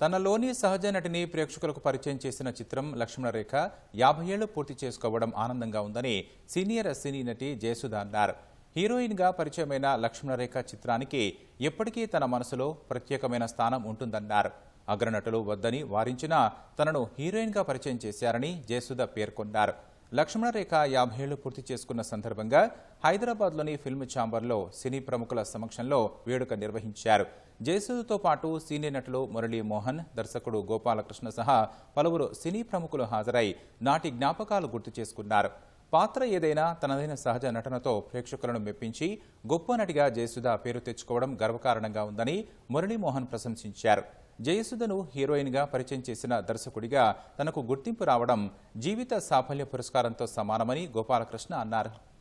తనలోని సహజ నటిని ప్రేక్షకులకు పరిచయం చేసిన చిత్రం లక్ష్మణరేఖ యాభై ఏళ్ళు పూర్తి చేసుకోవడం ఆనందంగా ఉందని సీనియర్ సినీ నటి జయసుధ అన్నారు. హీరోయిన్గా పరిచయమైన లక్ష్మణరేఖ చిత్రానికి ఎప్పటికీ తన మనసులో ప్రత్యేకమైన స్థానం ఉంటుందన్నారు. అగ్రనటులు వద్దని వారించినా తనను హీరోయిన్గా పరిచయం చేశారని జయసుధ పేర్కొన్నారు. లక్ష్మణరేఖ యాభై ఏళ్ళు పూర్తి చేసుకున్న సందర్భంగా హైదరాబాద్లోని ఫిల్మ్ ఛాంబర్లో సినీ ప్రముఖుల సమక్షంలో వేడుక నిర్వహించారు. జయసుధతో పాటు సీనియర్ నటులు మురళీ మోహన్ దర్శకుడు గోపాలకృష్ణ సహా పలువురు సినీ ప్రముఖులు హాజరై నాటి జ్ఞాపకాలు గుర్తు చేసుకున్నారు. పాత్ర ఏదైనా తనదైన సహజ నటనతో ప్రేక్షకులను మెప్పించి గొప్ప నటిగా జయసుధ పేరు తెచ్చుకోవడం గర్వకారణంగా ఉందని మురళీమోహన్ ప్రశంసించారు. జయసుధను హీరోయిన్గా పరిచయం చేసిన దర్శకుడిగా తనకు గుర్తింపు రావడం జీవిత సాఫల్య పురస్కారంతో సమానమని గోపాలకృష్ణ అన్నారు.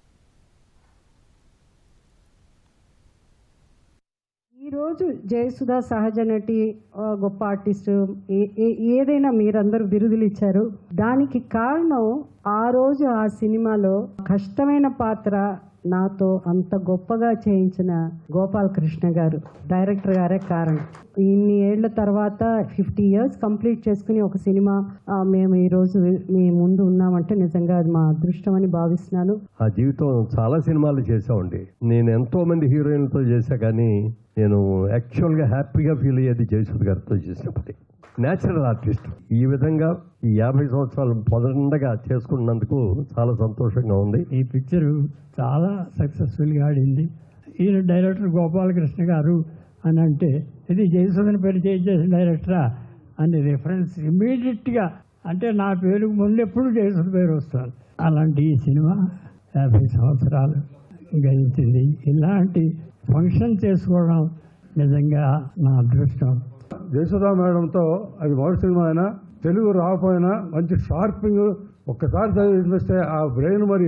ఈరోజు జయసుధ సహజ నటి గొప్ప ఆర్టిస్ట్ ఏ- ఏ- ఏదైనా మీరందరూ బిరుదులు ఇచ్చారు. దానికి కారణం ఆ రోజు ఆ సినిమాలో కష్టమైన పాత్ర నాతో అంత గొప్పగా చేయించిన గోపాలకృష్ణ గారు డైరెక్టర్ గారే కారణం. ఇన్ని ఏళ్ళ తర్వాత ఫిఫ్టీ ఇయర్స్ కంప్లీట్ చేసుకుని ఒక సినిమా మేము ఈరోజు మీ ముందు ఉన్నామంటే నిజంగా అది మా అదృష్టం అని భావిస్తున్నాను. ఆ జీవితం చాలా సినిమాలు చేసామండి నేను ఎంతో మంది హీరోయిన్లతో చేశా కానీ నేను యాక్చువల్గా హ్యాపీగా ఫీల్ అయ్యేది జయసుద్ గారితో చేసినప్పుడు న్యాచురల్ ఆర్టిస్ట్ ఈ విధంగా ఈ యాభై సంవత్సరాలు పొందగా చేసుకున్నందుకు చాలా సంతోషంగా ఉంది. ఈ పిక్చర్ చాలా సక్సెస్ఫుల్గా ఆడింది. ఈయన డైరెక్టర్ గోపాలకృష్ణ గారు అని అంటే ఇది జయసుధని పరిచయం చేసిన డైరెక్టరా అని రిఫరెన్స్ ఇమీడియట్గా అంటే నా పేరుకు ముందు ఎప్పుడు జయసుధ పేరు వస్తారు అలాంటి ఈ సినిమా యాభై సంవత్సరాలు గడించింది. ఇలాంటి ఫంక్షన్ చేసుకోవడం నిజంగా నా అదృష్టం. జయసుధా మేడంతో అది మొదటి సినిమా అయినా తెలుగు రాకపోయినా మంచి షార్పింగ్ ఒక్కసారి చదివిస్తే ఆ బ్రెయిన్ మరి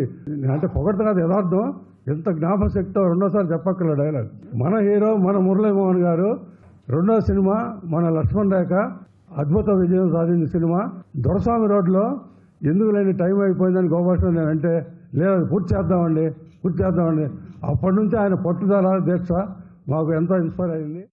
అంటే పొగడత కాదు యథార్థం. ఎంత జ్ఞాపశక్తితో రెండోసారి చెప్పక్కర్ల డైలాగ్ మన హీరో మన మురళీమోహన్ గారు రెండో సినిమా మన లక్ష్మణ్ రేఖ అద్భుత విజయం సాధించిన సినిమా. దొరస్వామి రోడ్లో ఎందుకు లేని టైం అయిపోయిందని గోపాలకృష్ణ నేను అంటే లేదు పూర్తి చేద్దామండి పూర్తి చేద్దామండి. అప్పటి నుంచి ఆయన పట్టుదల దీక్ష మాకు ఎంతో ఇన్స్పైర్ అయింది.